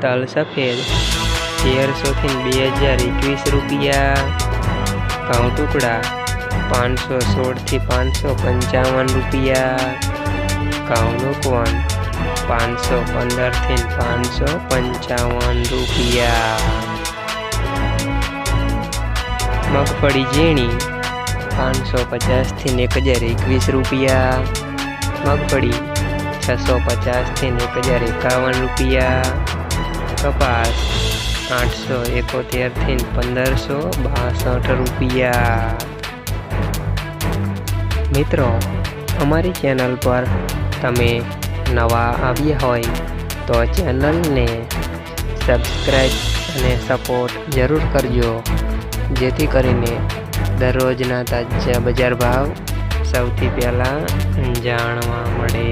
તલ સફેદ તેરસોથી બે હજાર એકવીસ રૂપિયા. ઘઉં ટુકડા, પાંચસો સોળથી પાંચસો પંચાવન રૂપિયા. ઘઉં કોન પાંચસો પંદરથી પાંચસો પંચાવન રૂપિયા. મગફળી ઝીણી, પાંચસો પચાસથી એક હજાર એકવીસ રૂપિયા. મગફળી, છસો પચાસથી એક હજાર એકાવન રૂપિયા. કપાસ આઠસો એકોતેરથી પંદરસો બાસઠ રૂપિયા. મિત્રો, અમારી ચેનલ પર તમે નવા આવ્યા હોય તો ચેનલને સબસ્ક્રાઈબ અને સપોર્ટ જરૂર કરજો, જેથી કરીને દરરોજના તાજા બજાર ભાવ સૌથી પહેલાં જાણવા મળે.